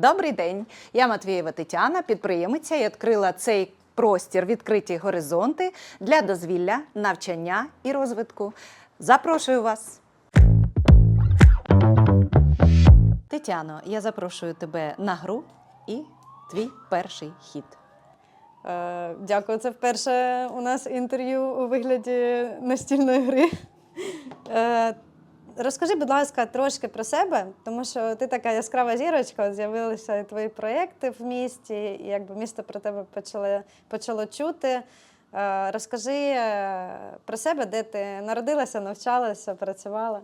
Добрий день. Я Матвієва Тетяна, підприємиця і відкрила цей простір відкриті горизонти для дозвілля, навчання і розвитку. Запрошую вас. Тетяно, я запрошую тебе на гру і твій перший хід. Е, Дякую. Це вперше у нас інтерв'ю у вигляді настільної гри. Е, Розкажи, будь ласка, трошки про себе, тому що ти така яскрава зірочка, з'явилися твої проєкти в місті, і якби місто про тебе почало, почало чути. Е, Розкажи е, про себе, де ти народилася, навчалася, працювала.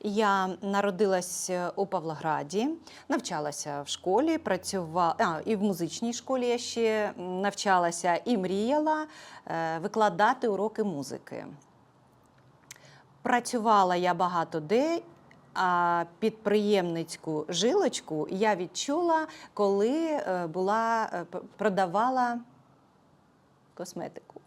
Я народилась у Павлограді, навчалася в школі, працювала і в музичній школі я ще навчалася і мріяла е, викладати уроки музики. Працювала я багато де. А підприємницьку жилочку я відчула, коли е, була е, продавала косметику.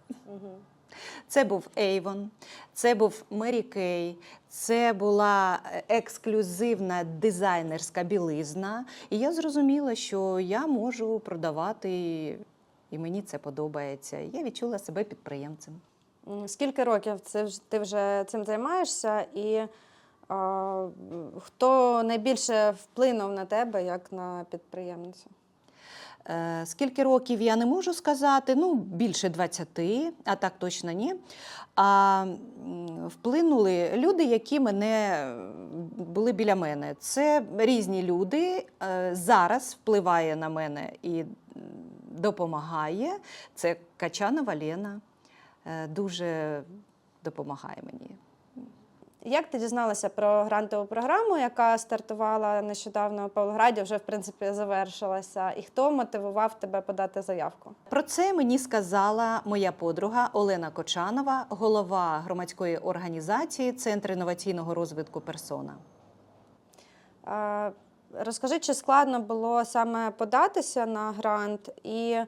Це був Avon, це був Mary Kay, це була е, ексклюзивна дизайнерська білизна. І я зрозуміла, що я можу продавати, і мені це подобається. Я відчула себе підприємцем. Скільки років це ти вже цим займаєшся, і е, хто найбільше вплинув на тебе як на підприємницю? Е, Скільки років я не можу сказати, ну більше 20, а так точно ні. А вплинули люди, які мене були біля мене. Це різні люди. Е, Зараз впливає на мене і допомагає. Це Качанова Лена. Е, Дуже допомагає мені. Як ти дізналася про грантову програму, яка стартувала нещодавно у Павлограді, вже в принципі завершилася? І хто мотивував тебе подати заявку? Про це мені сказала моя подруга Олена Кочанова, голова громадської організації Центр інноваційного розвитку персона. Розкажи, чи складно було саме податися на грант, і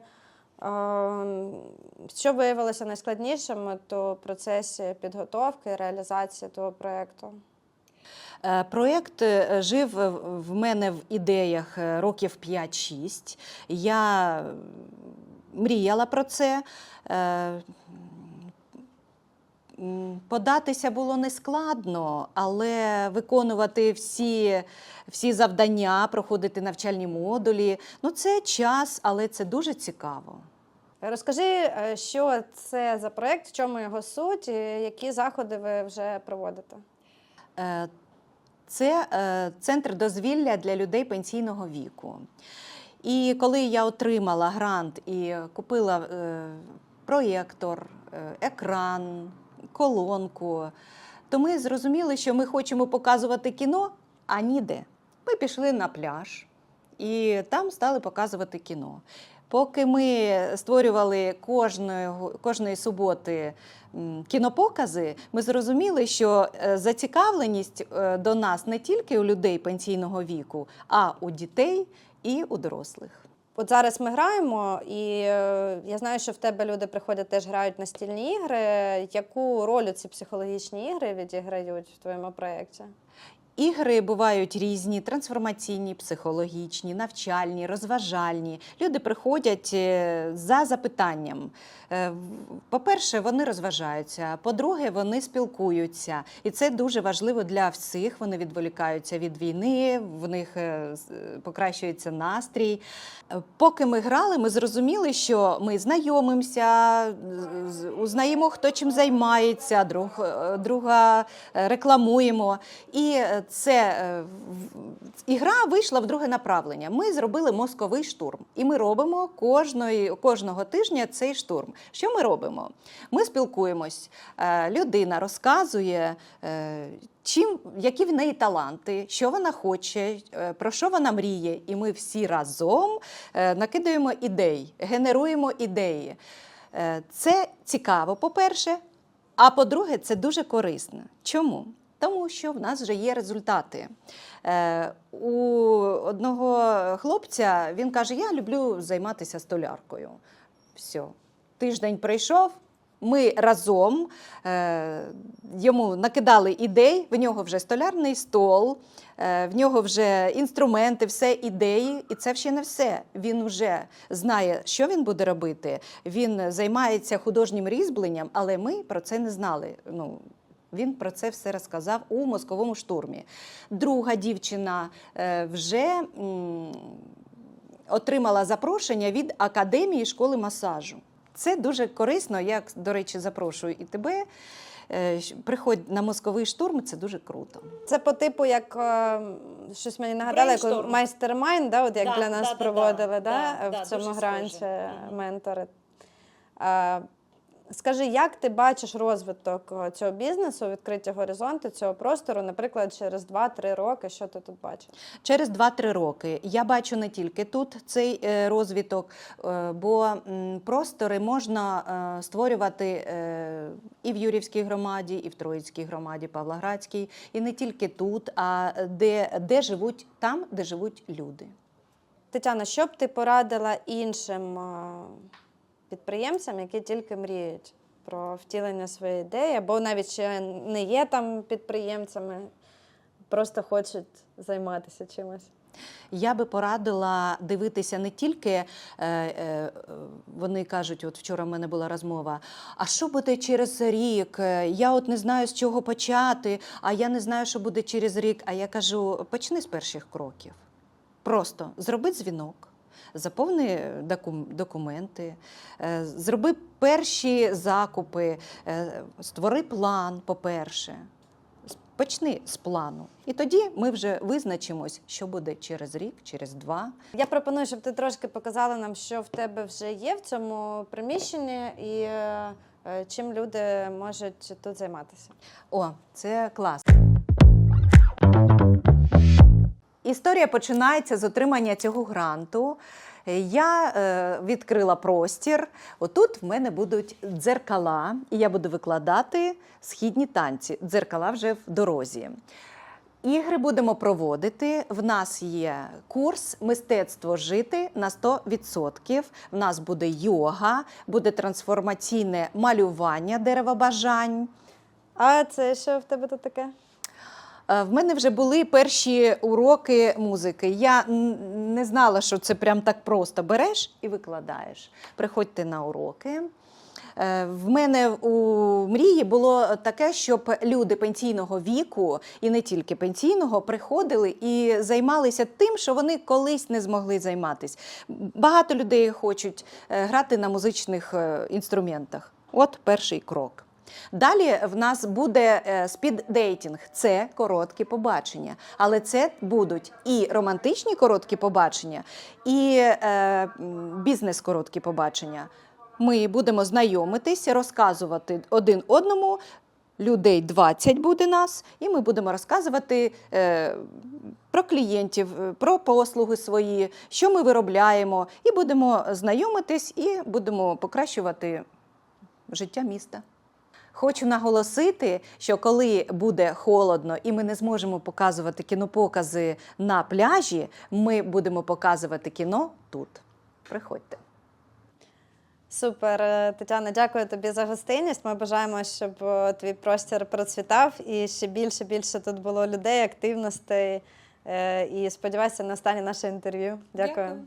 що виявилося найскладнішим от у процесі підготовки реалізації того проєкту? Е, Проєкт е, жив в мене в ідеях е, років 5-6. Я мріяла про це. Податися було нескладно, але виконувати всі, всі завдання, проходити навчальні модулі ну це час, але це дуже цікаво. Розкажи, е, що це за проєкт, в чому його суть, які заходи ви вже проводите? Е, Це е, центр дозвілля для людей пенсійного віку. І коли я отримала грант і купила проєктор, екран, колонку, то ми зрозуміли, що ми хочемо показувати кіно, а ніде. Ми пішли на пляж і там стали показувати кіно. Поки ми створювали кожної, кожної суботи кінопокази, ми зрозуміли, що е, зацікавленість е, до нас не тільки у людей пенсійного віку, а у дітей і у дорослих. От зараз ми граємо, і е, я знаю, що в тебе люди приходять теж грають настільні ігри. Яку роль ці психологічні ігри відіграють в твоєму проєкті? Ігри бувають різні: трансформаційні, психологічні, навчальні, розважальні. Люди приходять е, за запитанням. Е, По-перше, вони розважаються. По-друге, вони спілкуються. І це дуже важливо для всіх. Вони відволікаються від війни, в них е, покращується настрій. Поки ми грали, ми зрозуміли, що ми знайомимося, узнаємо, хто чим займається, друг, друга рекламуємо. І це е, ігра вийшла в друге направлення. Ми зробили мозковий штурм, і ми робимо кожної, кожного тижня цей штурм. Що ми робимо? Ми спілкуємось. Е, Людина розказує. е, Чим, які в неї таланти, що вона хоче, про що вона мріє, і ми всі разом накидаємо ідей, генеруємо ідеї. Це цікаво, по-перше, а по-друге, це дуже корисно. Чому? Тому що в нас вже є результати. Е, у одного хлопця він каже: Я люблю займатися столяркою. Все, тиждень прийшов, Ми разом е, йому накидали ідей, в нього вже столярний стол, е, в нього вже інструменти, все ідеї, і це ще не все. Він вже знає, що він буде робити. Він займається художнім різьбленням, але ми про це не знали. Ну, він про це все розказав у мозковому штурмі. Друга дівчина е, вже отримала запрошення від академії школи масажу. Це дуже корисно. Я, до речі, запрошую і тебе. Е, Приходь на мозковий штурм, це дуже круто. Це по типу, як е, щось мені нагадало, як майстер-майнд, да, от як Да, для нас да, проводили да, да, да, в цьому дуже гранті схоже. Ментори. Скажи, як ти бачиш розвиток е, цього бізнесу, відкриття горизонту, цього простору, наприклад, через 2-3 роки, що ти тут бачиш? Через 2-3 роки я бачу не тільки тут цей е, розвиток, е, бо простори можна створювати і в Юрівській громаді, і в Троїцькій громаді, Павлоградській, і не тільки тут, а де, де живуть там, де живуть люди. Тетяна, що б ти порадила іншим підприємцям, які тільки мріють про втілення своєї ідеї, або навіть ще не є там підприємцями, просто хочуть займатися чимось? Я би порадила дивитися не тільки, е, е, вони кажуть, от вчора в мене була розмова, а що буде через рік? Я от не знаю, з чого почати, а я не знаю, що буде через рік. А я кажу, почни з перших кроків. Просто зроби дзвінок. Заповни документи, е, зроби перші закупи, е, створи план, по-перше. Почни з плану. І тоді ми вже визначимось, що буде через рік, через два. Я пропоную, щоб ти трошки показала нам, що в тебе вже є в цьому приміщенні, і е, чим люди можуть тут займатися. О, це клас. Історія починається з отримання цього гранту. Я е, відкрила простір. Отут в мене будуть дзеркала, і я буду викладати східні танці. Дзеркала вже в дорозі. Ігри будемо проводити. В нас є курс мистецтво жити на 100%. В нас буде йога, буде трансформаційне малювання дерева бажань. А це що в тебе тут таке? Е, В мене вже були перші уроки музики. Я не знала, що це прям так просто береш і викладаєш. Приходьте на уроки. Е, В мене у мрії було таке, щоб люди пенсійного віку, і не тільки пенсійного, приходили і займалися тим, що вони колись не змогли займатися. Багато людей хочуть е, грати на музичних інструментах. От перший крок. Далі в нас буде е, спіддейтінг, це короткі побачення. Але це будуть і романтичні короткі побачення, і е, бізнес-короткі побачення. Ми будемо знайомитись, розказувати один одному. Людей 20 буде нас, і ми будемо розказувати е, про клієнтів, е, про послуги свої, що ми виробляємо, і будемо знайомитись і будемо покращувати життя міста. Хочу наголосити, що коли буде холодно і ми не зможемо показувати кінопокази на пляжі, ми будемо показувати кіно тут. Приходьте. Супер, Е, Тетяна, дякую тобі за гостинність. Ми бажаємо, щоб е, твій простір процвітав і ще більше більше тут було людей, активностей. Е, І сподіваюся на останнє наше інтерв'ю. Дякую. Дякую.